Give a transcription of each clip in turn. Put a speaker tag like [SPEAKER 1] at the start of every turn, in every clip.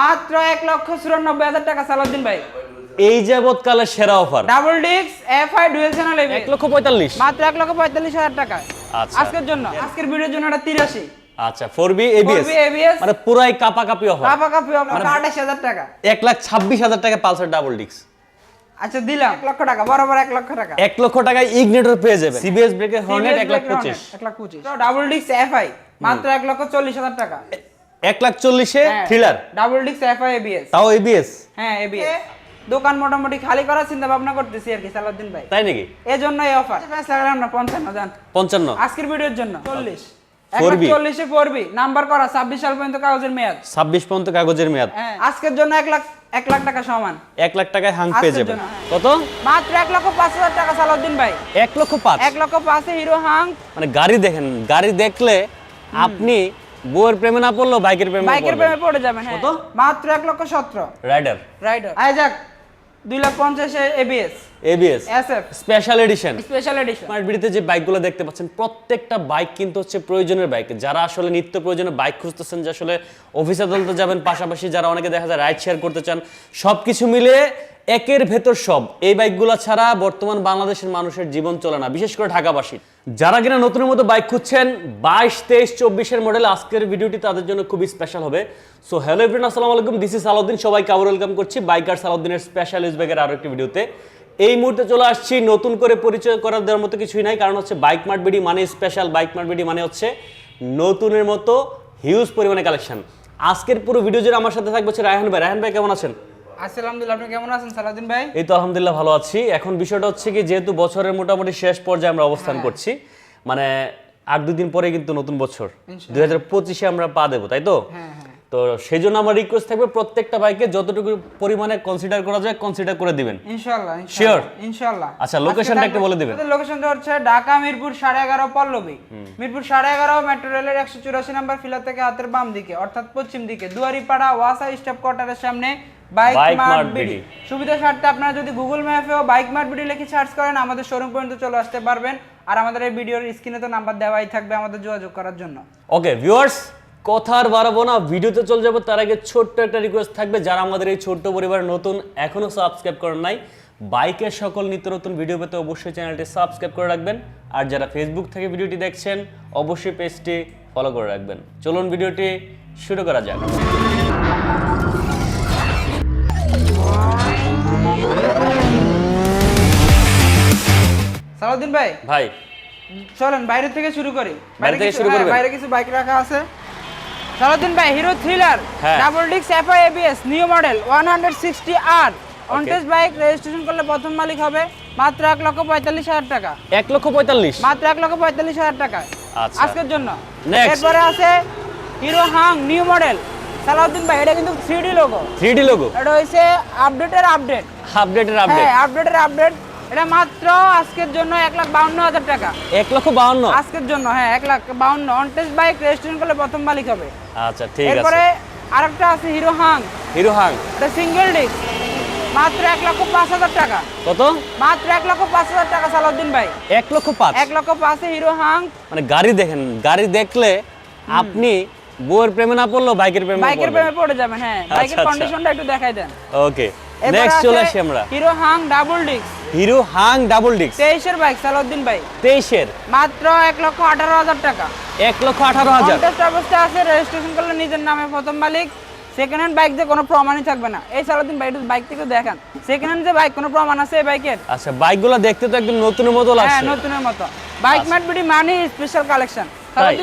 [SPEAKER 1] মাত্র এক লক্ষ চুরানব্বই হাজার টাকা সালাউদ্দিন ভাই।
[SPEAKER 2] এই যাবৎকালের সেরা অফার।
[SPEAKER 1] ডাবল ডিক্স এফ আই ডুয়েল চ্যানেল
[SPEAKER 2] এক লক্ষ পঁয়তাল্লিশ।
[SPEAKER 1] মাত্র এক লক্ষ পঁয়তাল্লিশ হাজার টাকা।
[SPEAKER 2] আচ্ছা।
[SPEAKER 1] আজকের জন্য আজকের ভিডিওর জন্য এটা তিরাশি।
[SPEAKER 2] আচ্ছা four B ABS
[SPEAKER 1] 4B ABS
[SPEAKER 2] মানে পুরাই কাপা কাপি অফার।
[SPEAKER 1] কাপা কাপি
[SPEAKER 2] মানে
[SPEAKER 1] আঠাশ হাজার টাকা।
[SPEAKER 2] এক লাখ ছাব্বিশ হাজার টাকা পালসার ডাবল ডিক্স
[SPEAKER 1] আচ্ছা দিলাম। এক লক্ষ টাকা বরাবর এক লক্ষ টাকা।
[SPEAKER 2] এক লক্ষ টাকায় ইগনেটর পেয়ে সিবিএস ব্রেকের হর্নেট লাখ পঁচিশ।
[SPEAKER 1] এক লাখ পঁচিশ। ডাবল ডিক্স এফ আই মাত্র এক লক্ষ চল্লিশ হাজার টাকা।
[SPEAKER 2] এক লাখ চল্লিশে। থ্রিলার
[SPEAKER 1] ডাবল ডিক্স এফ আই এবিএস
[SPEAKER 2] তাও এবিএস
[SPEAKER 1] হ্যাঁ এবিএস দোকান মোটামুটি খালি করার চিন্তা ভাবনা করতেছি আর কি সালাউদ্দিন ভাই।
[SPEAKER 2] তাই নাকি?
[SPEAKER 1] এই জন্য এই অফার লাগলাম না পঞ্চান্ন জান।
[SPEAKER 2] পঞ্চান্ন।
[SPEAKER 1] আজকের ভিডিওর জন্য। চল্লিশ। এক
[SPEAKER 2] 4B
[SPEAKER 1] চল্লিশে পড়বি নাম্বার করা ছাব্বিশ সাল পর্যন্ত কাগজের মেয়াদ।
[SPEAKER 2] ছাব্বিশ পর্যন্ত কাগজের মেয়াদ।
[SPEAKER 1] হ্যাঁ আজকের জন্য এক লাখ এক লাখ টাকা সমান।
[SPEAKER 2] এক লাখ টাকায় হাং পেয়ে
[SPEAKER 1] জন্য, হ্যাঁ।
[SPEAKER 2] কত?
[SPEAKER 1] মাত্র এক লক্ষ পাঁচ হাজার টাকা সালাউদ্দিন ভাই।
[SPEAKER 2] এক লক্ষ পাঁচ?
[SPEAKER 1] এক লক্ষ পাঁচে হিরো হাং
[SPEAKER 2] মানে গাড়ি দেখেন গাড়ি দেখলে আপনি বউয়ের প্রেমে না পড়ল বাইকের প্রেমে
[SPEAKER 1] বাইকের প্রেমে পড়ে যাবেন হ্যাঁ।
[SPEAKER 2] কত?
[SPEAKER 1] মাত্র এক লক্ষ সতেরো।
[SPEAKER 2] রাইডার।
[SPEAKER 1] রাইডার। আইজাক দুই লাখ পঞ্চাশে ABS
[SPEAKER 2] ABS
[SPEAKER 1] SF
[SPEAKER 2] special edition
[SPEAKER 1] special edition
[SPEAKER 2] যে বাইকগুলো দেখতে পাচ্ছেন প্রত্যেকটা বাইক কিন্তু হচ্ছে প্রয়োজনের বাইক। যারা আসলে নিত্য প্রয়োজনে বাইক খুঁজতেছেন যে আসলে অফিস আদালতে যাবেন পাশাপাশি যারা অনেকে দেখা যায় রাইড শেয়ার করতে চান মিলে একের ভেতর সব। এই বাইকগুলো ছাড়া বর্তমান বাংলাদেশের মানুষের জীবন চলে না বিশেষ করে ঢাকাবাসী। যারা কিনা নতুনের মতো বাইক খুঁজছেন বাইশ তেইশ চব্বিশের মডেল আজকের ভিডিওটি তাদের জন্য খুবই স্পেশাল হবে। সো হ্যালো এভরিন আসসালামু আলাইকুম দিস ইজ সালাউদ্দিন সবাইকে আবার ওয়েলকাম করছি বাইকার সালাউদ্দিনের স্পেশাল ইউজ ব্যাগের আরও একটি ভিডিওতে এই মুহূর্তে চলে আসছি নতুন করে পরিচয় করার দেওয়ার মতো কিছুই নাই কারণ হচ্ছে বাইক মার্ট বিডি মানে স্পেশাল বাইক মার্ট বিডি মানে হচ্ছে নতুনের মতো হিউজ পরিমাণে কালেকশন আজকের পুরো ভিডিও জুড়ে আমার সাথে থাকবে হচ্ছে রায়হান ভাই। রায়হান ভাই কেমন আছেন?
[SPEAKER 1] আছি আলহামদুলিল্লাহ আপনি কেমন আছেন? সালাউদ্দিন ভাই?
[SPEAKER 2] এই তো আলহামদুলিল্লাহ ভালো আছি। এখন বিষয়টা হচ্ছে কি যেহেতু বছরের মোটামুটি শেষ পর্যায়ে আমরা অবস্থান করছি মানে আট দুই দিন পরে কিন্তু নতুন বছর। দুই হাজার পঁচিশে আমরা পা দেবো তাই তো?
[SPEAKER 1] হ্যাঁ হ্যাঁ।
[SPEAKER 2] তো সেই জন্য আমার রিকোয়েস্ট থাকবে প্রত্যেকটা বাইকে যতটুকু পরিমাণে কনসিডার করা যায় কনসিডার করে দিবেন।
[SPEAKER 1] ইনশাআল্লাহ? ইনশাআল্লাহ
[SPEAKER 2] আচ্ছা, locationটা একটু বলে দিবেন।
[SPEAKER 1] লোকেশনটা হচ্ছে ঢাকা মিরপুর সাড়ে এগারো পল্লবী। মিরপুর সাড়ে এগারো মেট্রো রেলের একশো চুরাশি নাম্বার ফিলার থেকে হাতের বাম দিকে অর্থাৎ পশ্চিম দিকে দুয়ারিপাড়া ওয়াসা স্টপ কোয়ার্টারের সামনে বাইক মার্ট বিডি সুবিধা স্বার্থে আপনারা যদি গুগল ম্যাপেও বাইক মার্ট বিডি লিখে সার্চ করেন আমাদের শোরুম পর্যন্ত চলে আসতে পারবেন। আর আমাদের এই ভিডিওর স্ক্রিনে তো নাম্বার দেওয়াই থাকবে আমাদের যোগাযোগ করার জন্য।
[SPEAKER 2] ওকে ভিউয়ার্স কথা আর বাড়াবো না ভিডিওতে চলে যাব। তার আগে ছোট্ট একটা রিকোয়েস্ট থাকবে যারা আমাদের এই ছোট্ট পরিবার নতুন এখনও সাবস্ক্রাইব করেন নাই বাইকের সকল নিত্য নতুন ভিডিও পেতে অবশ্যই চ্যানেলটি সাবস্ক্রাইব করে রাখবেন। আর যারা ফেসবুক থেকে ভিডিওটি দেখছেন অবশ্যই পেজটি ফলো করে রাখবেন। চলুন ভিডিওটি শুরু করা যাক।
[SPEAKER 1] সালাউদ্দিন ভাই
[SPEAKER 2] ভাই।
[SPEAKER 1] চলেন বাইরে থেকে শুরু করি।
[SPEAKER 2] বাইরে থেকে শুরু
[SPEAKER 1] হ্যাঁ,
[SPEAKER 2] করবেন?
[SPEAKER 1] বাইরে কিছু বাইক রাখা আছে। সালাউদ্দিন ভাই হিরো থ্রিলার। ডাবল ডিক্স F FI ABS new model one hundred sixty R on test bike registration করলে প্রথম মালিক হবে মাত্র এক লক্ষ পঁয়তাল্লিশ হাজার টাকা।
[SPEAKER 2] এক লক্ষ পঁয়তাল্লিশ?
[SPEAKER 1] মাত্র এক লক্ষ পঁয়তাল্লিশ হাজার টাকা।
[SPEAKER 2] আচ্ছা।
[SPEAKER 1] আজকের জন্য। এরপরে আছে Hero Hunk new model Salauddin ভাই এটা কিন্তু three D logo
[SPEAKER 2] three D logo
[SPEAKER 1] এটা হয়েছে আপডেটের আপডেট
[SPEAKER 2] আপডেটের আপডেট
[SPEAKER 1] হ্যাঁ আপডেটের আপডেট এটা মাত্র আজকের জন্য এক লাখ বাউন্ন হাজার টাকা।
[SPEAKER 2] এক লক্ষ বাউন্ন?
[SPEAKER 1] আজকের জন্য হ্যাঁ এক লাখ বাউন্ন। অনটেস্ট বাইক রেজিস্ট্রেশন করলে প্রথম মালিক হবে।
[SPEAKER 2] আচ্ছা ঠিক আছে।
[SPEAKER 1] এরপরে আরেকটা আছে হিরো হাং।
[SPEAKER 2] হিরো হাং?
[SPEAKER 1] এটা সিঙ্গেল ডিস্ক মাত্র এক লক্ষ পাঁচ হাজার টাকা।
[SPEAKER 2] কত?
[SPEAKER 1] মাত্র এক লক্ষ পাঁচ হাজার টাকা সালাউদ্দিন ভাই।
[SPEAKER 2] এক লক্ষ পাঁচ?
[SPEAKER 1] এক লক্ষ পাঁচে হিরো হাং।
[SPEAKER 2] মানে গাড়ি দেখেন গাড়ি দেখলে আপনি বউয়ের প্রেমে না পড়লেও বাইকের প্রেমে
[SPEAKER 1] বাইকের প্রেমে পড়ে যাবেন হ্যাঁ। বাইকের
[SPEAKER 2] আচ্ছা।
[SPEAKER 1] কন্ডিশনটা একটু দেখাই দেন।
[SPEAKER 2] ওকে নেক্সট চলে আসি আমরা।
[SPEAKER 1] Hero Hunk double disc
[SPEAKER 2] Hero Hunk double ডিক্স
[SPEAKER 1] তেইশের বাইক সালাউদ্দিন ভাই।
[SPEAKER 2] তেইশের।
[SPEAKER 1] মাত্র এক লক্ষ আঠারো হাজার টাকা।
[SPEAKER 2] এক লক্ষ আঠারো হাজার।
[SPEAKER 1] অবস্থায় আছে রেজিস্ট্রেশন করলে নিজের নামে প্রথম মালিক। সেকেন্ড হ্যান্ড বাইক যে কোনো প্রমাণই থাকবে না। এই সারাদিন বাইক বাইক থেকে দেখান। সেকেন্ড হ্যান্ড যে বাইক কোনো প্রমাণ আছে এই বাইকের
[SPEAKER 2] আচ্ছা বাইকগুলো দেখতে তো একদম নতুনের মতো
[SPEAKER 1] হ্যাঁ
[SPEAKER 2] লাগছে।
[SPEAKER 1] নতুনের মতো। বাইক ম্যাট বিডি মানে স্পেশাল কালেকশন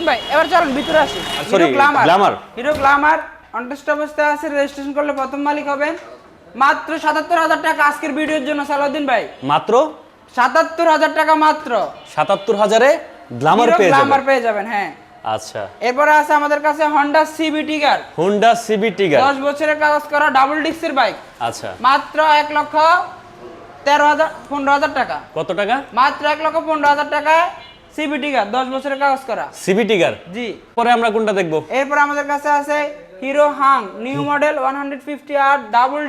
[SPEAKER 1] ভাই। এবার চলুন ভিতরে আসি।
[SPEAKER 2] sorry, Glamour।
[SPEAKER 1] Hero Glamour contest অবস্থায় আছে রেজিস্ট্রেশন করলে প্রথম মালিক হবেন। মাত্র সাতাত্তর হাজার টাকা আজকের ভিডিওর জন্য সালাউদ্দিন ভাই।
[SPEAKER 2] মাত্র?
[SPEAKER 1] সাতাত্তর হাজার টাকা মাত্র।
[SPEAKER 2] সাতাত্তর হাজারে গ্লামার পেয়ে যাবেন।
[SPEAKER 1] পেয়ে যাবেন হ্যাঁ।
[SPEAKER 2] আচ্ছা।
[SPEAKER 1] এরপরে আছে আমাদের কাছে Honda CB Trigger
[SPEAKER 2] Honda CB Trigger
[SPEAKER 1] দশ বছরের কাগজ করা ডাবল ডিস্কের বাইক
[SPEAKER 2] আচ্ছা।
[SPEAKER 1] মাত্র এক লক্ষ তেরো হাজার পনেরো হাজার টাকা।
[SPEAKER 2] কত টাকা?
[SPEAKER 1] মাত্র এক লক্ষ পনেরো হাজার টাকায় সিবি টিগার দশ বছরের কাগজ করা।
[SPEAKER 2] সিবি টিগার
[SPEAKER 1] জি।
[SPEAKER 2] পরে আমরা কোনটা দেখব?
[SPEAKER 1] এরপর আমাদের কাছে আছে Hero Hunk new model one hundred fifty R double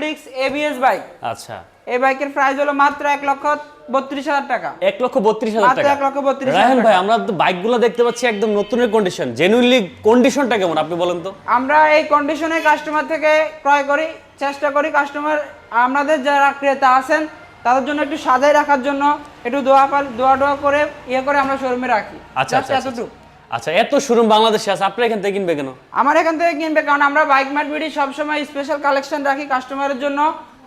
[SPEAKER 1] ABS bike
[SPEAKER 2] আচ্ছা।
[SPEAKER 1] এই বাইকের প্রাইস হলো মাত্র লক্ষ বত্রিশ হাজার টাকা।
[SPEAKER 2] এক লক্ষ বত্রিশ হাজার
[SPEAKER 1] মাত্র
[SPEAKER 2] টাকা।
[SPEAKER 1] এক লক্ষ
[SPEAKER 2] রায়হান ভাই আমরা তো বাইকগুলো দেখতে পাচ্ছি একদম নতুনের কন্ডিশন জেনুইনলি কন্ডিশনটা কেমন আপনি বলেন তো?
[SPEAKER 1] আমরা এই কন্ডিশনে কাস্টমার থেকে ক্রয় করি চেষ্টা করি কাস্টমার আমাদের যারা ক্রেতা আছেন তাদের জন্য একটু সাজাই রাখার জন্য একটু দোয়া দোয়া দোয়া করে ইয়ে করে আমরা শোরুমে রাখি।
[SPEAKER 2] আচ্ছা আচ্ছা আচ্ছা, এত শোরুম বাংলাদেশে আছে আপনি এখান থেকে কিনবে কেন?
[SPEAKER 1] আমার এখান থেকে কিনবে কারণ আমরা বাইক ম্যাট বিডি সবসময় স্পেশাল কালেকশন রাখি কাস্টমারের জন্য।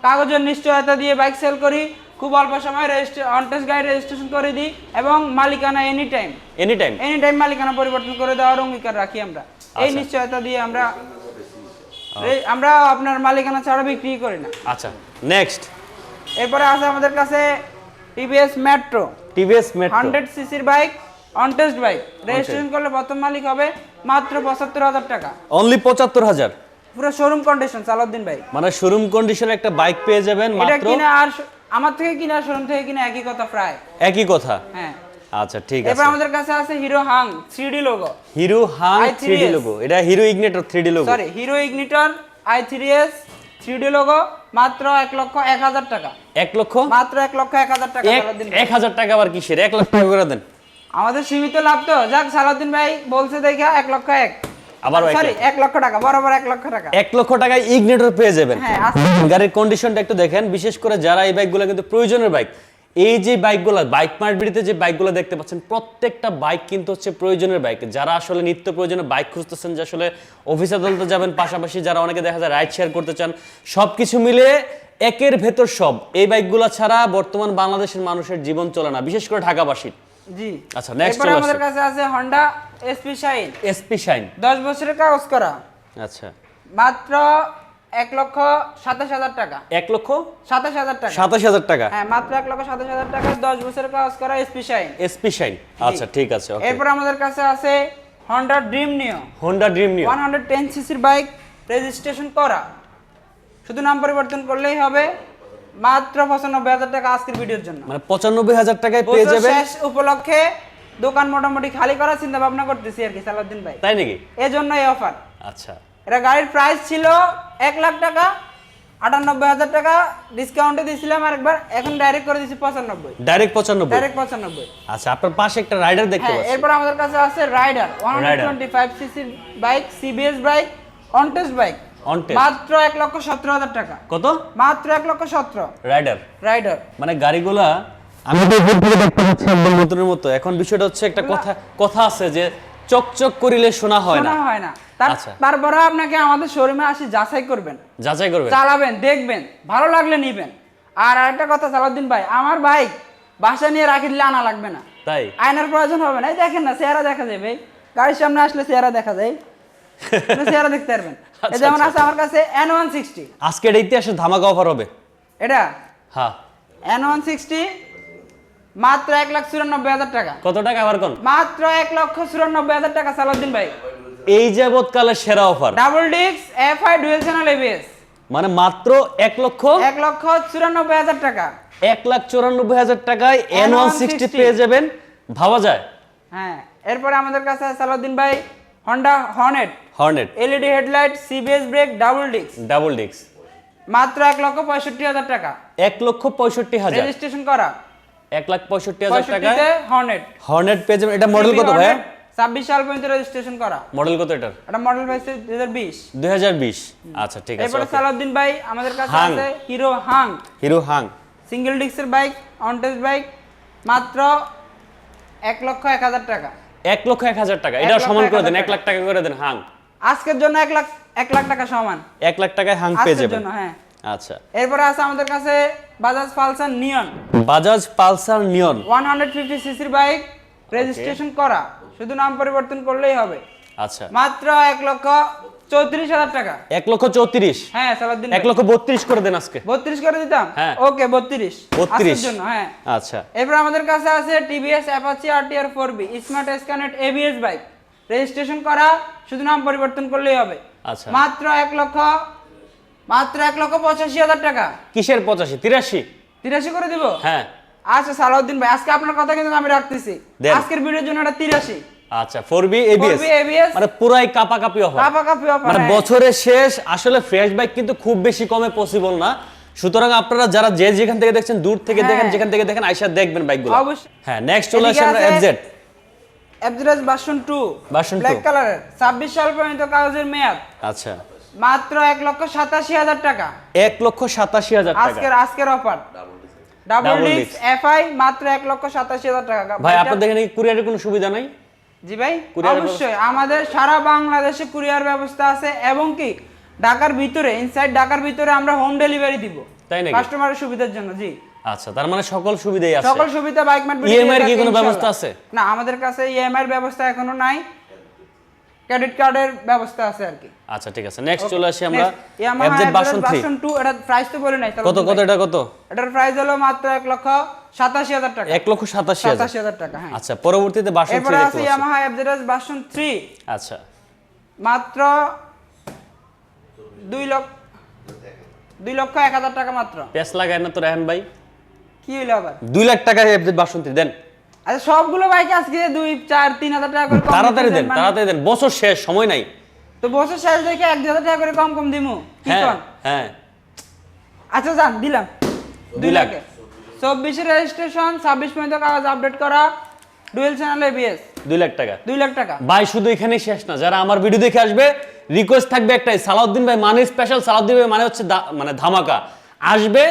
[SPEAKER 1] কাগজের নিশ্চয়তা দিয়ে বাইক সেল করি খুব অল্প সময় রেজিস্ট্রে অনটেস্ট গাড়ি রেজিস্ট্রেশন করে দিই এবং মালিকানা any time
[SPEAKER 2] any time
[SPEAKER 1] any time মালিকানা পরিবর্তন করে দেওয়ার অঙ্গীকার রাখি আমরা। এই
[SPEAKER 2] আচ্ছা।
[SPEAKER 1] নিশ্চয়তা দিয়ে আমরা এই- আমরা আপনার মালিকানা ছাড়া বিক্রি করি না।
[SPEAKER 2] আচ্ছা নেক্সট
[SPEAKER 1] এরপরে আছে আমাদের কাছে TVS Metro
[SPEAKER 2] TVS Metro
[SPEAKER 1] hundred সিসির bike on test bike registration করলে প্রথম মালিক হবে মাত্র পঁচাত্তর হাজার টাকা।
[SPEAKER 2] অনলি পঁচাত্তর হাজার?
[SPEAKER 1] পুরো শোরুম কন্ডিশন সালাউদ্দিন ভাই।
[SPEAKER 2] মানে শোরুম কন্ডিশনে একটা বাইক পেয়ে যাবেন
[SPEAKER 1] এটা কিনা আর আমার থেকে কিনা শোরুম থেকে কিনা একই কথা প্রায়।
[SPEAKER 2] একই কথা?
[SPEAKER 1] হ্যাঁ।
[SPEAKER 2] আচ্ছা ঠিক
[SPEAKER 1] এবার আমাদের কাছে আছে Hero Hang three logo
[SPEAKER 2] hero Hang 3D logo এটা Hero Ignitor 3D logo
[SPEAKER 1] sorry Hero Ignitor I three S three logo মাত্র এক লক্ষ এক হাজার টাকা।
[SPEAKER 2] এক লক্ষ?
[SPEAKER 1] মাত্র এক লক্ষ এক হাজার টাকা
[SPEAKER 2] এক হাজার টাকা আবার কিসের? এক লাখ টাকা করে দেন।
[SPEAKER 1] আমাদের সীমিত লাভ তো। যাক সালাউদ্দিন ভাই বলছে দেখা এক লক্ষ এক।
[SPEAKER 2] আবারও
[SPEAKER 1] সরি এক লক্ষ টাকা বরাবর এক লক্ষ টাকা।
[SPEAKER 2] এক লক্ষ টাকায় ইগনিটর পেয়ে যাবেন।
[SPEAKER 1] হ্যাঁ
[SPEAKER 2] গাড়ির কন্ডিশনটা একটু দেখেন। বিশেষ করে যারা এই বাইকগুলো কিন্তু প্রয়োজনের বাইক এই যে বাইকগুলো বাইক মার্কেটে যে বাইকগুলো দেখতে পাচ্ছেন প্রত্যেকটা বাইক কিন্তু হচ্ছে প্রয়োজনের বাইক যারা আসলে নিত্য প্রয়োজনে বাইক খুঁজতেছেন যে আসলে অফিস আদালতে যাবেন পাশাপাশি যারা অনেকে দেখা যায় রাইড শেয়ার করতে চান সব কিছু মিলে একের ভেতর সব। এই বাইকগুলো ছাড়া বর্তমান বাংলাদেশের মানুষের জীবন চলে না। বিশেষ করে ঢাকাবাসী
[SPEAKER 1] জি।
[SPEAKER 2] আচ্ছা,
[SPEAKER 1] এরপরে
[SPEAKER 2] চলে
[SPEAKER 1] আমাদের কাছে আছে Honda SP Shine.
[SPEAKER 2] SP Shine.
[SPEAKER 1] দশ বছরের কাগজ করা।
[SPEAKER 2] আচ্ছা।
[SPEAKER 1] মাত্র এক লক্ষ সাতাশ হাজার টাকা।
[SPEAKER 2] এক লক্ষ
[SPEAKER 1] সাতাশ হাজার টাকা।
[SPEAKER 2] সাতাশ হাজার টাকা।
[SPEAKER 1] হ্যাঁ মাত্র এক লক্ষ সাতাশ হাজার টাকা দশ বছরের কাগজ করা এসপি শাইন।
[SPEAKER 2] SP shine. আচ্ছা ঠিক আছে ওকে
[SPEAKER 1] এরপর আমাদের কাছে আছে Honda Dream Neo
[SPEAKER 2] Honda Dream new
[SPEAKER 1] one hundred ten সিসির বাইক রেজিস্ট্রেশন করা। শুধু নাম পরিবর্তন করলেই হবে। মাত্র পঁচানব্বই হাজার টাকা আজকের ভিডিওর জন্য।
[SPEAKER 2] মানে পঁচানব্বই হাজার টাকায় পেয়ে যাবেন।
[SPEAKER 1] শেষ উপলক্ষে দোকান মোটামুটি খালি করার চিন্তা ভাবনা করতেছি আর কি সালাউদ্দিন ভাই।
[SPEAKER 2] তাই নাকি?
[SPEAKER 1] এজন্য এই অফার
[SPEAKER 2] আচ্ছা।
[SPEAKER 1] এটা গাড়ির প্রাইস ছিল এক লাখ টাকা আটানব্বই হাজার টাকা ডিসকাউন্টে দিয়েছিলাম আরেকবার এখন ডাইরেক্ট করে দিচ্ছি পঁচানব্বই।
[SPEAKER 2] ডাইরেক্ট পঁচানব্বই?
[SPEAKER 1] ডাইরেক্ট পঁচানব্বই।
[SPEAKER 2] আচ্ছা আপনার পাশে একটা রাইডার দেখতে
[SPEAKER 1] হ্যাঁ
[SPEAKER 2] পাচ্ছি।
[SPEAKER 1] এরপর আমাদের কাছে আছে রাইডার ওয়ান। টোয়েন্টি ফাইভ সিসির bike CBS bike on test bike মাত্র এক লক্ষ সতেরো হাজার টাকা।
[SPEAKER 2] কত?
[SPEAKER 1] মাত্র এক লক্ষ সতেরো।
[SPEAKER 2] রাইডার
[SPEAKER 1] রাইডার
[SPEAKER 2] মানে গাড়িগুলা আমি তো থেকে দেখতে পাচ্ছি একদম নতুনের মতো। এখন বিষয়টা হচ্ছে একটা কথা কথা আছে যে চকচক করিলে শোনা হয় না।
[SPEAKER 1] শোনা হয় না।
[SPEAKER 2] আচ্ছা।
[SPEAKER 1] তারপরে আপনাকে আমাদের শোরুমে আসি যাচাই করবেন।
[SPEAKER 2] যাচাই করবে
[SPEAKER 1] চালাবেন দেখবেন ভালো লাগলে নিবেন। আর আরেকটা কথা সালাউদ্দিন ভাই আমার বাইক বাসা নিয়ে রাখি দিলে আনা লাগবে না।
[SPEAKER 2] তাই?
[SPEAKER 1] আয়নার প্রয়োজন হবে না। দেখেন না চেহারা দেখা যাবে ভাই। গাড়ির সামনে আসলে চেহারা দেখা যায়। চেহারা দেখতে পারবেন।
[SPEAKER 2] আচ্ছা,
[SPEAKER 1] যেমন
[SPEAKER 2] আচ্ছা।
[SPEAKER 1] আছে আমার কাছে এন ওয়ান সিক্সটি
[SPEAKER 2] আজকের এই ইতিহাসে ধামাকা অফার হবে।
[SPEAKER 1] এটা?
[SPEAKER 2] হ্যাঁ।
[SPEAKER 1] এন ওয়ান সিক্সটি মাত্র এক লাখ চুরানব্বই হাজার টাকা।
[SPEAKER 2] কত টাকা আবার কোন?
[SPEAKER 1] মাত্র এক লক্ষ চুরানব্বই হাজার টাকা সালাউদ্দিন ভাই।
[SPEAKER 2] এই যাবৎকালের সেরা অফার
[SPEAKER 1] ডাবল ডিক্স F I dual channel ABS
[SPEAKER 2] মানে মাত্র এক লক্ষ?
[SPEAKER 1] এক লক্ষ চুরানব্বই হাজার টাকা।
[SPEAKER 2] এক লাখ চুরানব্বই হাজার টাকায় এন ওয়ান সিক্সটি
[SPEAKER 1] N160
[SPEAKER 2] পেয়ে যাবেন। ভাবা যায়।
[SPEAKER 1] হ্যাঁ এরপরে আমাদের কাছে সালাউদ্দিন ভাই Honda Hornet
[SPEAKER 2] Hornet.
[SPEAKER 1] LED headlight CBS brake double ডিক্স
[SPEAKER 2] ডাবল ডিক্স
[SPEAKER 1] মাত্র এক লক্ষ পঁয়ষট্টি হাজার টাকা।
[SPEAKER 2] এক লক্ষ পঁয়ষট্টি হাজার।
[SPEAKER 1] রেজিস্ট্রেশন করা।
[SPEAKER 2] এক লাখ পঁয়ষট্টি হাজার
[SPEAKER 1] পঁয়ষট্টিতে হর্নেট।
[SPEAKER 2] হর্নেট পেয়ে যাবেন। এটা মডেল কত ভাইয়া?
[SPEAKER 1] ছাব্বিশ সাল পর্যন্ত রেজিস্ট্রেশন করা।
[SPEAKER 2] মডেল কত এটার?
[SPEAKER 1] এটা মডেল পাইছে দুই হাজার বিশ।
[SPEAKER 2] দুই হাজার বিশ। আচ্ছা ঠিক আছে
[SPEAKER 1] এরপরে সালাউদ্দিন ভাই আমাদের কাছে আছে Hero Hang.
[SPEAKER 2] Hero Hang.
[SPEAKER 1] Single ডিস্কের বাইক অনটেস্ট বাইক মাত্র এক লক্ষ এক হাজার টাকা।
[SPEAKER 2] এক লক্ষ এক হাজার টাকা। এটা সমান করে দেন এক লাখ টাকা করে দেন হাং।
[SPEAKER 1] আজকের জন্য এক লাখ এক লাখ টাকা সমান।
[SPEAKER 2] এক লাখ টাকায় হাং পেয়ে যাবেন।
[SPEAKER 1] হ্যাঁ।
[SPEAKER 2] আচ্ছা।
[SPEAKER 1] এরপরে আছে আমাদের কাছে Bajaj Pulsar Neon
[SPEAKER 2] Bajaj Pulsar Neon
[SPEAKER 1] one hundred fifty সিসির বাইক রেজিস্ট্রেশন করা। শুধু নাম পরিবর্তন করলেই হবে।
[SPEAKER 2] আচ্ছা।
[SPEAKER 1] মাত্র এক লক্ষ চৌত্রিশ হাজার টাকা।
[SPEAKER 2] এক লক্ষ চৌত্রিশ?
[SPEAKER 1] হ্যাঁ সালাউদ্দিন
[SPEAKER 2] এক লক্ষ বত্রিশ করে দেন আজকে।
[SPEAKER 1] বত্রিশ করে দিতাম?
[SPEAKER 2] হ্যাঁ।
[SPEAKER 1] ওকে বত্রিশ।
[SPEAKER 2] 32
[SPEAKER 1] আজকের জন্য হ্যাঁ।
[SPEAKER 2] আচ্ছা।
[SPEAKER 1] এরপর আমাদের কাছে আছে TVS Apache RTR four B smart এসকানেট ABS bike registration করা শুধু নাম পরিবর্তন করলেই হবে।
[SPEAKER 2] আচ্ছা।
[SPEAKER 1] মাত্র এক লক্ষ মাত্র এক লক্ষ পঁচাশি হাজার টাকা।
[SPEAKER 2] কিসের পঁচাশি? তিরাশি।
[SPEAKER 1] তিরাশি করে দিব?
[SPEAKER 2] হ্যাঁ।
[SPEAKER 1] আচ্ছা সালাউদ্দিন ভাই আজকে আপনার কথা কিন্তু আমি রাখতেছি। আজকের ভিডিওর জন্য এটা তিরাশি।
[SPEAKER 2] আচ্ছা four B ABS
[SPEAKER 1] 4B ABS
[SPEAKER 2] মানে পুরাই কাপা কাপি অফার।
[SPEAKER 1] কাপা কাপি অফার
[SPEAKER 2] মানে
[SPEAKER 1] হ্যাঁ।
[SPEAKER 2] বছরের শেষ আসলে ফ্রেশ বাইক কিন্তু খুব বেশি কমে পসিবল না। সুতরাং আপনারা যারা যে যেখান থেকে দেখছেন দূর থেকে দেখেন
[SPEAKER 1] হ্যাঁ।
[SPEAKER 2] যেখান থেকে দেখেন আইসা দেখবেন বাইকগুলো
[SPEAKER 1] অবশ্যই।
[SPEAKER 2] হ্যাঁ নেক্সট চলে আসে আমরা FZ
[SPEAKER 1] version two
[SPEAKER 2] Version
[SPEAKER 1] black
[SPEAKER 2] 2
[SPEAKER 1] কালারের ছাব্বিশ সাল পর্যন্ত কাগজের মেয়াদ।
[SPEAKER 2] আচ্ছা।
[SPEAKER 1] মাত্র এক লক্ষ সাতাশি হাজার টাকা।
[SPEAKER 2] এক লক্ষ সাতাশি হাজার টাকা।
[SPEAKER 1] আজকের আজকের অফার ডাবল এফআই মাত্র এক লক্ষ সাতাশি হাজার টাকা।
[SPEAKER 2] ভাই আপনাদের এখানে কুরিয়ারের কোনো সুবিধা নাই?
[SPEAKER 1] জি ভাই অবশ্যই। আমাদের সারা বাংলাদেশে কুরিয়ার ব্যবস্থা আছে এবং কি ঢাকার ভিতরে ইনসাইড ঢাকার ভিতরে আমরা হোম ডেলিভারি দিব।
[SPEAKER 2] তাই নাকি?
[SPEAKER 1] কাস্টমারের সুবিধার জন্য জি।
[SPEAKER 2] আচ্ছা তার মানে সকল সুবিধাই আছে।
[SPEAKER 1] সকল সুবিধা বাইক ম্যাট
[SPEAKER 2] EMI এর কি কোনো ব্যবস্থা আছে?
[SPEAKER 1] না আমাদের কাছে ইএমআই এর ব্যবস্থা এখনও নাই। ক্রেডিট কার্ডের ব্যবস্থা আছে আর কি।
[SPEAKER 2] আচ্ছা ঠিক আছে। নেক্সট চলে আসি আমরা এফজেড ভার্সন 3
[SPEAKER 1] ভার্সন 2 এটা প্রাইস তো বলে নাই
[SPEAKER 2] কত কত এটা কত?
[SPEAKER 1] এটার প্রাইস হলো মাত্র এক লক্ষ সাতাশি হাজার টাকা।
[SPEAKER 2] এক লক্ষ সাতাশি হাজার।
[SPEAKER 1] সাতাশি হাজার টাকা হ্যাঁ।
[SPEAKER 2] আচ্ছা পরবর্তীতে ভার্সন
[SPEAKER 1] এরপরে
[SPEAKER 2] 3
[SPEAKER 1] আছে
[SPEAKER 2] দেখতে পাচ্ছি
[SPEAKER 1] ইয়ামাহা এফজেডএস ভার্সন 3
[SPEAKER 2] আচ্ছা।
[SPEAKER 1] মাত্র দুই লক্ষ দুই লক্ষ এক হাজার টাকা মাত্র।
[SPEAKER 2] পেস লাগায় না তো রায়হান ভাই।
[SPEAKER 1] কি হইল আবার?
[SPEAKER 2] দুই লাখ টাকা এফজেড ভার্সন 3 দেন।
[SPEAKER 1] আচ্ছা সবগুলো বাইক আজকে টাকা করে কম
[SPEAKER 2] তাড়াতাড়ি দেন
[SPEAKER 1] মানে-
[SPEAKER 2] তাড়াতাড়ি দেন। বছর শেষ সময় নাই।
[SPEAKER 1] তো বছর শেষ দেখে এক হাজার টাকা করে কম কম দিমু। কি
[SPEAKER 2] হ্যাঁ হ্যাঁ।
[SPEAKER 1] আচ্ছা যান দিলাম।
[SPEAKER 2] লাখ।
[SPEAKER 1] রেজিস্ট্রেশন পর্যন্ত কাগজ আপডেট করা ডুয়েল চ্যানেল এবিএস
[SPEAKER 2] লাখ টাকা।
[SPEAKER 1] লাখ টাকা।
[SPEAKER 2] ভাই শুধু এখানেই শেষ না যারা আমার ভিডিও দেখে আসবে রিকোয়েস্ট থাকবে একটাই সালাউদ্দিন ভাই মানে স্পেশাল সালাউদ্দিন ভাই মানে হচ্ছে মানে ধামাকা। আসবে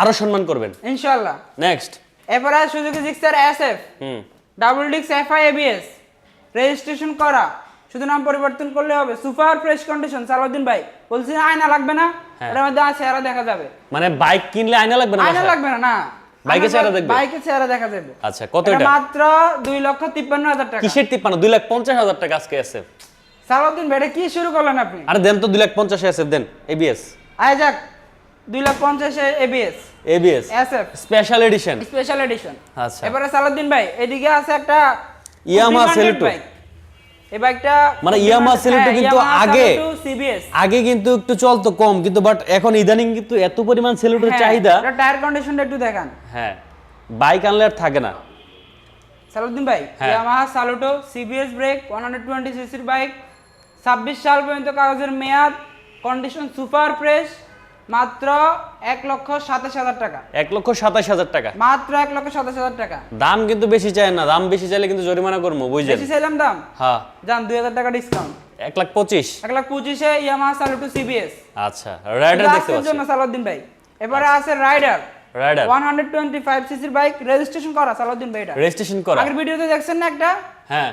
[SPEAKER 2] আরও সম্মান করবেন।
[SPEAKER 1] ইনশাল্লাহ
[SPEAKER 2] নেক্সট
[SPEAKER 1] এরপরে সুজুকি জিক্সার এস এফ
[SPEAKER 2] হুম।
[SPEAKER 1] ডাবল ডিক্স এফআই এবিএস। রেজিস্ট্রেশন করা। শুধু নাম পরিবর্তন করলে হবে। Super fresh condition. সালাউদ্দিন ভাই বলছি আয়না লাগবে না?
[SPEAKER 2] হ্যাঁ।
[SPEAKER 1] এটার মধ্যে চেহারা দেখা যাবে।
[SPEAKER 2] মানে বাইক কিনলে আয়না লাগবে না
[SPEAKER 1] আয়না লাগবে না না।
[SPEAKER 2] বাইকের চেহারা দেখবে?
[SPEAKER 1] বাইকের চেহারা দেখা যাবে।
[SPEAKER 2] আচ্ছা কত
[SPEAKER 1] এটা মাত্র দুই লক্ষ তিপ্পান্ন হাজার টাকা।
[SPEAKER 2] কিসের তিপ্পান্ন? দুই লাখ পঞ্চাশ হাজার টাকা আজকে আছে
[SPEAKER 1] সালাউদ্দিন ভাই এটা কি শুরু করলেন আপনি?
[SPEAKER 2] আরে দেন তো দুই লাখ পঞ্চাশে আছে দেন। এবিএস।
[SPEAKER 1] আয় যাক। দুই লাখ পঞ্চাশে ABS
[SPEAKER 2] ABS
[SPEAKER 1] S F
[SPEAKER 2] special edition
[SPEAKER 1] special edition
[SPEAKER 2] আচ্ছা।
[SPEAKER 1] এবারে সালাউদ্দিন ভাই এদিকে আছে একটা
[SPEAKER 2] Yamaha
[SPEAKER 1] demanded এই বাইকটা
[SPEAKER 2] মানে Yamaha Celeto কিন্তু আগে-
[SPEAKER 1] সিবিএস
[SPEAKER 2] আগে কিন্তু একটু চলতো কম কিন্তু বাট এখন ইদানিং কিন্তু এত পরিমাণ সেলুটের চাহিদা।
[SPEAKER 1] টায়ার কন্ডিশনটা একটু দেখান।
[SPEAKER 2] হ্যাঁ বাইক আনলে আর থাকে না।
[SPEAKER 1] সালাউদ্দিন ভাই
[SPEAKER 2] হ্যাঁ।
[SPEAKER 1] Yamaha Saluto CBS brake one hundred twenty সিসির বাইক ছাব্বিশ সাল পর্যন্ত কাগজের মেয়াদ কন্ডিশন সুপার ফ্রেশ মাত্র এক লক্ষ সাতাশ হাজার টাকা।
[SPEAKER 2] এক লক্ষ সাতাশ হাজার টাকা।
[SPEAKER 1] মাত্র এক লক্ষ সাতাশ হাজার টাকা।
[SPEAKER 2] দাম কিন্তু বেশি চায় না দাম বেশি চাইলে কিন্তু জরিমানা করব বুঝলেন?
[SPEAKER 1] বেশি চাইলাম দাম?
[SPEAKER 2] হ্যাঁ।
[SPEAKER 1] যান দুই হাজার টাকা ডিসকাউন্ট
[SPEAKER 2] এক লাখ পঁচিশ।
[SPEAKER 1] এক লাখ পঁচিশে ইয়ামাহা সালুটো সিবিএস
[SPEAKER 2] আচ্ছা রাইডার দেখতে পাচ্ছি।
[SPEAKER 1] জন্য সালাউদ্দিন ভাই। এবারে আছে Rider
[SPEAKER 2] Rider
[SPEAKER 1] one hundred twenty five সিসির বাইক রেজিস্ট্রেশন করা সালাউদ্দিন ভাই এটা।
[SPEAKER 2] রেজিস্ট্রেশন করা।
[SPEAKER 1] আগের ভিডিওতে দেখছেন না একটা?
[SPEAKER 2] হ্যাঁ।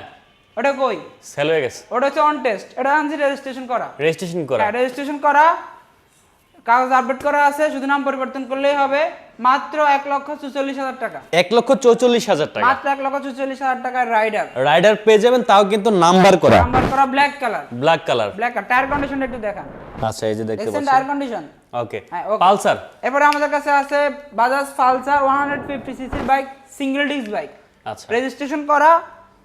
[SPEAKER 1] ওটা কই?
[SPEAKER 2] সেল হয়ে গেছে।
[SPEAKER 1] ওটা হচ্ছে অন টেস্ট এটা আনছি রেজিস্ট্রেশন করা।
[SPEAKER 2] রেজিস্ট্রেশন করা।
[SPEAKER 1] হ্যাঁ রেজিস্ট্রেশন করা। কাগজ আপডেট করা আছে শুধু নাম পরিবর্তন করলেই হবে। মাত্র এক লক্ষ চুচল্লিশ হাজার টাকা।
[SPEAKER 2] এক লক্ষ চৌচল্লিশ হাজার টাকা।
[SPEAKER 1] মাত্র এক লক্ষ চুচল্লিশ হাজার টাকার রাইডার
[SPEAKER 2] রাইডার পেয়ে যাবেন তাও কিন্তু নাম্বার করা।
[SPEAKER 1] নাম্বার করা black colour
[SPEAKER 2] black colour
[SPEAKER 1] black tyre condition একটু দেখান।
[SPEAKER 2] আচ্ছা এই যে দেখতে পাচ্ছেন।
[SPEAKER 1] টায়ার কন্ডিশন
[SPEAKER 2] ওকে
[SPEAKER 1] হ্যাঁ.
[SPEAKER 2] পালসার
[SPEAKER 1] এরপরে আমাদের কাছে আছে Bajaj Pulsar one hundred fifty bike single disc bike
[SPEAKER 2] আচ্ছা।
[SPEAKER 1] রেজিস্ট্রেশন করা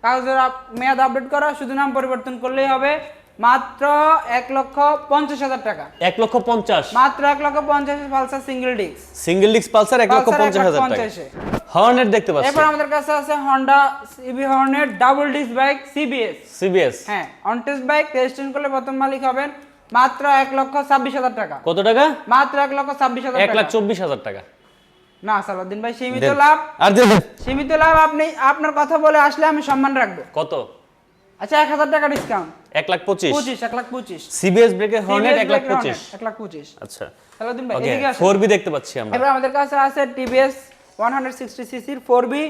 [SPEAKER 1] কাগজের মেয়াদ আপডেট করা শুধু নাম পরিবর্তন করলেই হবে। মাত্র এক লক্ষ পঞ্চাশ হাজার টাকা।
[SPEAKER 2] এক লক্ষ পঞ্চাশ।
[SPEAKER 1] মাত্র এক লক্ষ পঞ্চাশ Pulsar single disc
[SPEAKER 2] single disc Pulsar এক লক্ষ পঞ্চাশ হাজার টাকা। হর্নেট দেখতে পাচ্ছি।
[SPEAKER 1] এরপর আমাদের কাছে আছে Honda CB Hornet double disc bike CBS
[SPEAKER 2] CBS
[SPEAKER 1] হ্যাঁ অন টেস্ট বাইক রেজিস্ট্রেশন করলে প্রথম মালিক হবেন মাত্র এক লক্ষ ছাব্বিশ হাজার টাকা।
[SPEAKER 2] কত টাকা?
[SPEAKER 1] মাত্র এক লক্ষ ছাব্বিশ হাজার
[SPEAKER 2] এক লাখ চব্বিশ হাজার টাকা।
[SPEAKER 1] না সালাউদ্দিন ভাই সীমিত লাভ।
[SPEAKER 2] আর
[SPEAKER 1] সীমিত লাভ আপনি আপনার কথা বলে আসলে আমি সম্মান রাখব।
[SPEAKER 2] কত?
[SPEAKER 1] আচ্ছা এক হাজার টাকা ডিসকাউন্ট
[SPEAKER 2] এক লাখ পঁচিশ।
[SPEAKER 1] পঁচিশ এক লাখ পঁচিশ।
[SPEAKER 2] সিবিএস ব্রেকের হর্নেট
[SPEAKER 1] TVS
[SPEAKER 2] এক লাখ
[SPEAKER 1] Black
[SPEAKER 2] পঁচিশ।
[SPEAKER 1] এক লাখ পঁচিশ।
[SPEAKER 2] আচ্ছা।
[SPEAKER 1] সালাউদ্দিন ভাই এদিকে।
[SPEAKER 2] ফোর বি দেখতে পাচ্ছি আমরা।
[SPEAKER 1] এবার আমাদের কাছে আছে টিভিএস ওয়ান হান্ড্রেড সিক্সটি সিসির ফোর বি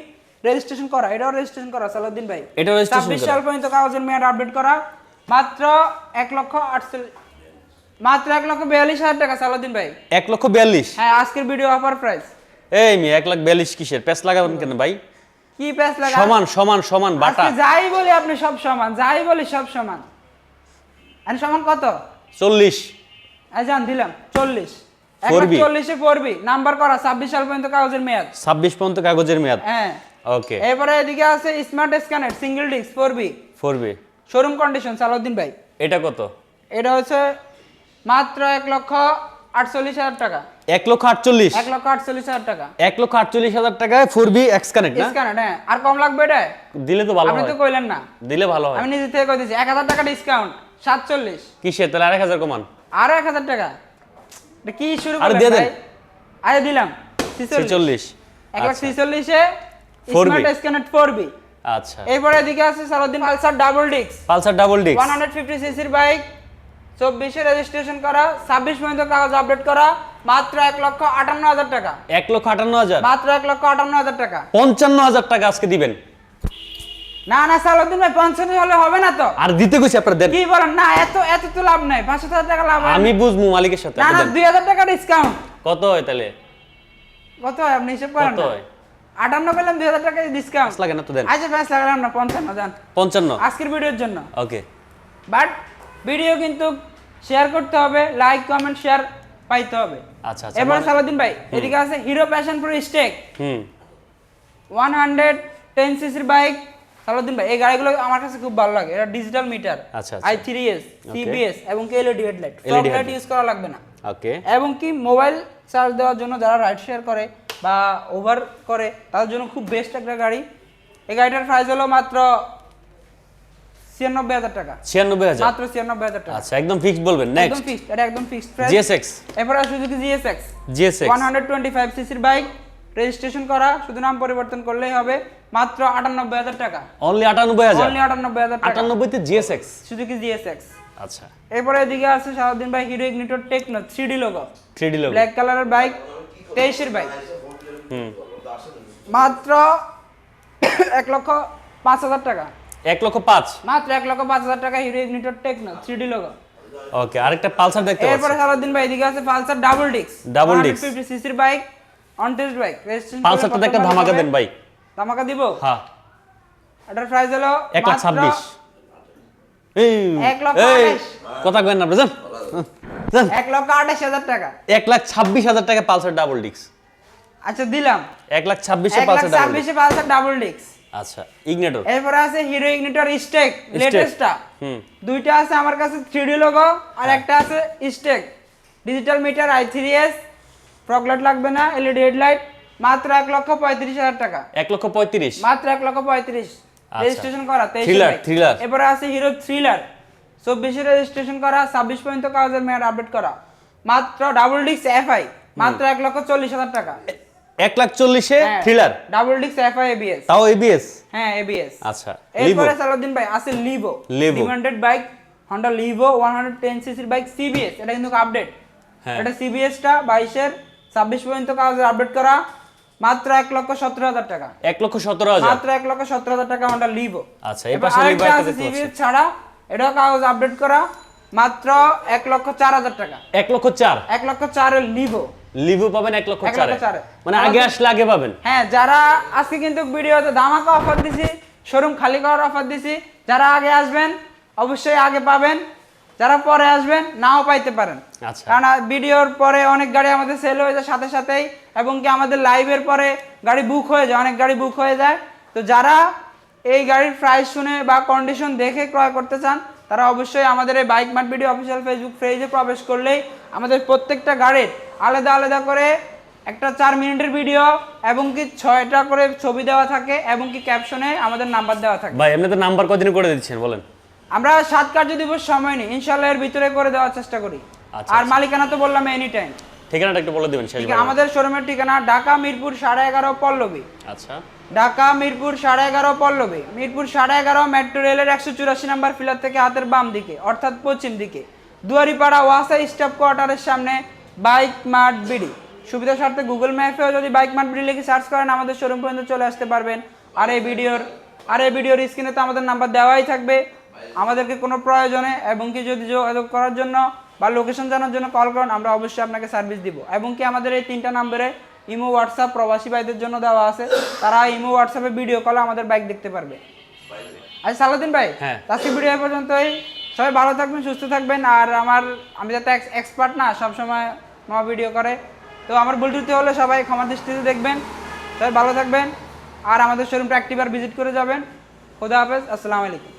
[SPEAKER 1] রেজিস্ট্রেশন করা। এটাও রেজিস্ট্রেশন করা সালাউদ্দিন ভাই।
[SPEAKER 2] এটাও
[SPEAKER 1] ছাব্বিশ
[SPEAKER 2] করা।
[SPEAKER 1] সাল পর্যন্ত কাগজের মেয়াদ আপডেট করা। মাত্র এক লক্ষ আটচল্লিশ মাত্র এক লক্ষ বিয়াল্লিশ হাজার টাকা সালাউদ্দিন ভাই।
[SPEAKER 2] এক লক্ষ বিয়াল্লিশ?
[SPEAKER 1] হ্যাঁ আজকের ভিডিও অফার প্রাইস
[SPEAKER 2] এই এক লাখ বিয়াল্লিশ কিসের? প্যাস লাগাবেন কেন ভাই?
[SPEAKER 1] কি প্যাস লাগা
[SPEAKER 2] সমান সমান সমান বাটা।
[SPEAKER 1] আজকে যাই বলি আপনি সব সমান যাই বলি সব সমান। আর সমান কত?
[SPEAKER 2] চল্লিশ।
[SPEAKER 1] এই যান দিলাম চল্লিশ। এক
[SPEAKER 2] 4B
[SPEAKER 1] লাখ চল্লিশে পড়বি। নাম্বার করা ছাব্বিশ সাল পর্যন্ত কাগজের মেয়াদ।
[SPEAKER 2] ছাব্বিশ পর্যন্ত কাগজের মেয়াদ।
[SPEAKER 1] হ্যাঁ।
[SPEAKER 2] ওকে।
[SPEAKER 1] এরপরে এদিকে আছে smart scanner single disc four B
[SPEAKER 2] four B
[SPEAKER 1] showroom condition Salauddin ভাই।
[SPEAKER 2] এটা কত?
[SPEAKER 1] এটা হচ্ছে মাত্র এক লক্ষ আটচল্লিশ হাজার টাকা।
[SPEAKER 2] এক লক্ষ আটচল্লিশ।
[SPEAKER 1] এক লক্ষ আটচল্লিশ হাজার টাকা।
[SPEAKER 2] এক লক্ষ আটচল্লিশ হাজার টাকায় ফোর বি এক্স কানেক্ট
[SPEAKER 1] হ্যাঁ। আর কম লাগবে এটা?
[SPEAKER 2] দিলে তো ভালো
[SPEAKER 1] আপনি তো কইলেন না।
[SPEAKER 2] দিলে ভালো হয়।
[SPEAKER 1] আমি নিজে থেকে কই দিয়েছি এক হাজার টাকা ডিসকাউন্ট সাতচল্লিশ।
[SPEAKER 2] কিসের তাহলে আরেক হাজার কমান।
[SPEAKER 1] আরও এক হাজার টাকা। এটা কি শুরু করলেন
[SPEAKER 2] দিয়ে দেন।
[SPEAKER 1] আরে দিলাম ছিচল্লিশ। এক লাখ
[SPEAKER 2] আচ্ছা,
[SPEAKER 1] ছিচল্লিশে
[SPEAKER 2] 4B
[SPEAKER 1] স্মার্ট স্ক্যানেট ফোর বি
[SPEAKER 2] আচ্ছা।
[SPEAKER 1] এরপরে এদিকে আছে সালাউদ্দিন পালসার ডাবল ডিক্স
[SPEAKER 2] Pulsar double disc
[SPEAKER 1] one hundred fifty সিসির বাইক চব্বিশে রেজিস্ট্রেশন করা ছাব্বিশ পর্যন্ত কাগজ আপডেট করা মাত্র এক লক্ষ আটান্ন হাজার টাকা।
[SPEAKER 2] এক লক্ষ আটান্ন হাজার?
[SPEAKER 1] মাত্র এক লক্ষ আটান্ন হাজার টাকা।
[SPEAKER 2] পঞ্চান্ন হাজার টাকা আজকে দিবেন।
[SPEAKER 1] না না সালাউদ্দিন ভাই পঞ্চান্ন হলে হবে না তো?
[SPEAKER 2] আর দিতে গেছি আপনার দেন।
[SPEAKER 1] কি বলেন? না এত এত তো লাভ নাই। পাঁচশো হাজার টাকা লাভ
[SPEAKER 2] আমি বুঝব মালিকের সাথে
[SPEAKER 1] না না দুই হাজার টাকা ডিসকাউন্ট
[SPEAKER 2] কত হয় তাহলে?
[SPEAKER 1] কত হয়? আপনি হিসেব করেন
[SPEAKER 2] কত হয়?
[SPEAKER 1] আটান্ন পেলাম দুই হাজার টাকা ডিসকাউন্ট
[SPEAKER 2] লাগে না তো দেন।
[SPEAKER 1] আচ্ছা ফ্যান্স লাগালাম না পঞ্চান্ন জান
[SPEAKER 2] পঞ্চান্ন।
[SPEAKER 1] আজকের ভিডিওর জন্য।
[SPEAKER 2] ওকে।
[SPEAKER 1] বাট ভিডিও কিন্তু শেয়ার করতে হবে লাইক কমেন্ট শেয়ার পাইতে হবে।
[SPEAKER 2] আচ্ছা আচ্ছা।
[SPEAKER 1] এবার
[SPEAKER 2] মানে-
[SPEAKER 1] সালাদিন ভাই এদিকে আছে হিরো প্যাশন প্রো স্টেক
[SPEAKER 2] হুম।
[SPEAKER 1] ওয়ান হান্ড্রেড টেন সিসির বাইক সালাদিন ভাই এই গাড়িগুলো আমার কাছে খুব ভালো লাগে। এটা digital meter. I three S CBS এবং কি LED headlight
[SPEAKER 2] LED
[SPEAKER 1] light use করা লাগবে না।
[SPEAKER 2] ওকে
[SPEAKER 1] এবং কি মোবাইল চার্জ দেওয়ার জন্য যারা রাইড শেয়ার করে বা ওভার করে তাদের জন্য খুব বেস্ট একটা গাড়ি। এই গাড়িটার প্রাইস হলো মাত্র ছিয়ানব্বই হাজার টাকা।
[SPEAKER 2] ছিয়ানব্বই হাজার?
[SPEAKER 1] মাত্র ছিয়ানব্বই হাজার টাকা।
[SPEAKER 2] আচ্ছা একদম ফিক্স বলবেন
[SPEAKER 1] একদম
[SPEAKER 2] নেক্সট
[SPEAKER 1] এটা একদম ফিক্সড প্রাইস
[SPEAKER 2] জিএসএক্স
[SPEAKER 1] এরপর Suzuki GSX
[SPEAKER 2] GSX
[SPEAKER 1] one hundred twenty five সিসির বাইক রেজিস্ট্রেশন করা শুধু নাম পরিবর্তন করলেই হবে মাত্র আটানব্বই হাজার টাকা।
[SPEAKER 2] অনলি আটানব্বই হাজার?
[SPEAKER 1] অনলি আটানব্বই হাজার টাকা।
[SPEAKER 2] আটানব্বইতে জিএসএক্স
[SPEAKER 1] সুজুকি জিএসএক্স
[SPEAKER 2] আচ্ছা।
[SPEAKER 1] এরপরে এদিকে আছে সারাদিন ভাই Hero Ignitor Techno three D logo
[SPEAKER 2] three D
[SPEAKER 1] black কালারের বাইক তেইশের বাইক
[SPEAKER 2] হুম।
[SPEAKER 1] মাত্র এক লক্ষ পাঁচ হাজার টাকা।
[SPEAKER 2] এক লক্ষ পাঁচ।
[SPEAKER 1] মাত্র এক লক্ষ পাঁচ হাজার টাকা Hero Ignitor Techno three D logo
[SPEAKER 2] okay আরেকটা পালসার দেখতে
[SPEAKER 1] এরপরে
[SPEAKER 2] পাচ্ছি
[SPEAKER 1] সারাদিন ভাই এদিকে আছে পালসার ডাবল ডিক্স
[SPEAKER 2] disc।
[SPEAKER 1] ফিফটি সিসির bike on test bike registration
[SPEAKER 2] পালসারটাতে একটা ধামাকা দেন ভাই।
[SPEAKER 1] ধামাকা দিব?
[SPEAKER 2] হ্যাঁ।
[SPEAKER 1] এটার প্রাইস হলো
[SPEAKER 2] এক লাখ
[SPEAKER 1] মাত্র
[SPEAKER 2] ছাব্বিশ। এই
[SPEAKER 1] এক লক্ষ
[SPEAKER 2] এই,
[SPEAKER 1] আঠাশ।
[SPEAKER 2] কথা জান জান
[SPEAKER 1] এক লক্ষ আঠাশ হাজার টাকা।
[SPEAKER 2] এক লাখ ছাব্বিশ হাজার টাকা পালসার ডাবল ডিস্ক
[SPEAKER 1] আচ্ছা দিলাম।
[SPEAKER 2] এক লাখ ডাবল
[SPEAKER 1] ছাব্বিশে পালসার ডাবল ডিক্স
[SPEAKER 2] আচ্ছা ইগনেটর
[SPEAKER 1] এরপরে আছে হিরো ইগনিটর স্টেক লেটেস্টটা
[SPEAKER 2] হুম।
[SPEAKER 1] দুইটা আছে আমার কাছে থ্রি ডি লোগো আর একটা আছে stake digital meter I three S fog light লাগবে না এলইডি হেডলাইট মাত্র এক লক্ষ পঁয়ত্রিশ হাজার টাকা।
[SPEAKER 2] এক লক্ষ পঁয়ত্রিশ?
[SPEAKER 1] মাত্র এক লক্ষ পঁয়ত্রিশ।
[SPEAKER 2] আচ্ছা।
[SPEAKER 1] রেজিস্ট্রেশন করা তেইশ
[SPEAKER 2] thriller।
[SPEAKER 1] এরপরে আছে হিরো থ্রিলার চব্বিশে রেজিস্ট্রেশন করা ছাব্বিশ পর্যন্ত কাগজের মেয়াদ আপডেট করা। মাত্র ডাবল ডিক্স এফআই মাত্র এক লক্ষ চল্লিশ হাজার টাকা।
[SPEAKER 2] এক লাখ চল্লিশে থ্রিলার
[SPEAKER 1] ডাবল ডিক্স এফআই এবিএস
[SPEAKER 2] তাও এবিএস
[SPEAKER 1] হ্যাঁ এবিএস
[SPEAKER 2] আচ্ছা
[SPEAKER 1] এরপরে সালাউদ্দিন ভাই আছে Livo
[SPEAKER 2] Levo।
[SPEAKER 1] Demanded bike Honda Livo one hundred ten সিসির বাইক সিবিএস এটা কিন্তু আপডেট
[SPEAKER 2] হ্যাঁ।
[SPEAKER 1] এটা সিবিএসটা বাইশের ছাব্বিশ পর্যন্ত কাগজের আপডেট করা। মাত্র এক লক্ষ সতেরো হাজার টাকা।
[SPEAKER 2] এক লক্ষ সতেরো হাজার?
[SPEAKER 1] মাত্র এক লক্ষ সতেরো হাজার টাকা হন্ডা লিভো
[SPEAKER 2] আচ্ছা পাশে লিভো একটা
[SPEAKER 1] সিবিএস ছাড়া। এটাও কাগজ আপডেট করা। মাত্র এক লক্ষ চার হাজার টাকা।
[SPEAKER 2] এক লক্ষ চার?
[SPEAKER 1] এক লক্ষ চারের লিভো
[SPEAKER 2] লিভো পাবেন এক লক্ষ চারে। মানে আগে আসলে আগে পাবেন।
[SPEAKER 1] হ্যাঁ যারা আজকে কিন্তু ভিডিওতে ধামাকা অফার দিছি শোরুম খালি করার অফার দিছি যারা আগে আসবেন অবশ্যই আগে পাবেন। যারা পরে আসবেন নাও পাইতে পারেন।
[SPEAKER 2] আচ্ছা।
[SPEAKER 1] কারণ ভিডিওর পরে অনেক গাড়ি আমাদের সেল হয়ে যায় সাথে সাথেই এবং কি আমাদের লাইভের পরে গাড়ি বুক হয়ে যায় অনেক গাড়ি বুক হয়ে যায়। তো যারা এই গাড়ির প্রাইস শুনে বা কন্ডিশন দেখে ক্রয় করতে চান তারা অবশ্যই আমাদের এই Bike Mart video official Facebook পেজে প্রবেশ করলেই আমাদের প্রত্যেকটা গাড়ির আলাদা আলাদা করে একটা চার মিনিটের ভিডিও এবং কি ছয়টা করে ছবি দেওয়া থাকে এবং কি ক্যাপশনে আমাদের নাম্বার দেওয়া থাকে।
[SPEAKER 2] ভাই এমনি তো নাম্বার কদিন করে দিচ্ছেন বলেন।
[SPEAKER 1] আমরা সাত কার্য দিবস সময় নিই ইনশাল্লাহ এর ভিতরে করে দেওয়ার চেষ্টা করি।
[SPEAKER 2] আচ্ছা,
[SPEAKER 1] আর মালিকানা তো বললাম এনি টাইম
[SPEAKER 2] ঠিকানাটা একটু বলে দিবেন শেষ
[SPEAKER 1] আমাদের শোরুমের ঠিকানা ঢাকা মিরপুর সাড়ে এগারো পল্লবী।
[SPEAKER 2] আচ্ছা।
[SPEAKER 1] ঢাকা, মিরপুর সাড়ে এগারো, পল্লবী। মিরপুর সাড়ে এগারো মেট্রো রেলের একশো চুরাশি নাম্বার ফিলার থেকে হাতের বাম দিকে, অর্থাৎ পশ্চিম দিকে। দুয়ারিপাড়া ওয়াসা স্টাফ কোয়ার্টারের সামনে বাইক মার্ট বিডি সুবিধা স্বার্থে গুগল ম্যাপেও যদি বাইক মার্ট বিডি লিখে সার্চ করেন, আমাদের শোরুম পর্যন্ত চলে আসতে পারবেন। আর এই ভিডিওর, আর এই ভিডিওর স্ক্রিনে তো আমাদের নাম্বার দেওয়াই থাকবে। আমাদেরকে কোনো প্রয়োজনে এবং কি যদি যোগাযোগ করার জন্য বা লোকেশন জানার জন্য কল করেন, আমরা অবশ্যই আপনাকে সার্ভিস দিব। এবং কি আমাদের এই তিনটা নাম্বারে ইমো হোয়াটসঅ্যাপ প্রবাসী ভাইদের জন্য দেওয়া আছে। তারা ইমো হোয়াটসঅ্যাপে ভিডিও কলে আমাদের বাইক দেখতে পারবে। আচ্ছা সালাদিন ভাই
[SPEAKER 2] হ্যাঁ।
[SPEAKER 1] আজকে ভিডিও পর্যন্তই। সবাই ভালো থাকবেন সুস্থ থাকবেন। আর আমার আমি যাতে এক্সপার্ট না সবসময় আমার ভিডিও করে। তো আমার ভুলটুতি হলে সবাই ক্ষমা দৃষ্টিতে দেখবেন। সবাই ভালো থাকবেন। আর আমাদের শোরুমটা একটিবার ভিজিট করে যাবেন। খোদা হাফেজ আসসালামু আলাইকুম।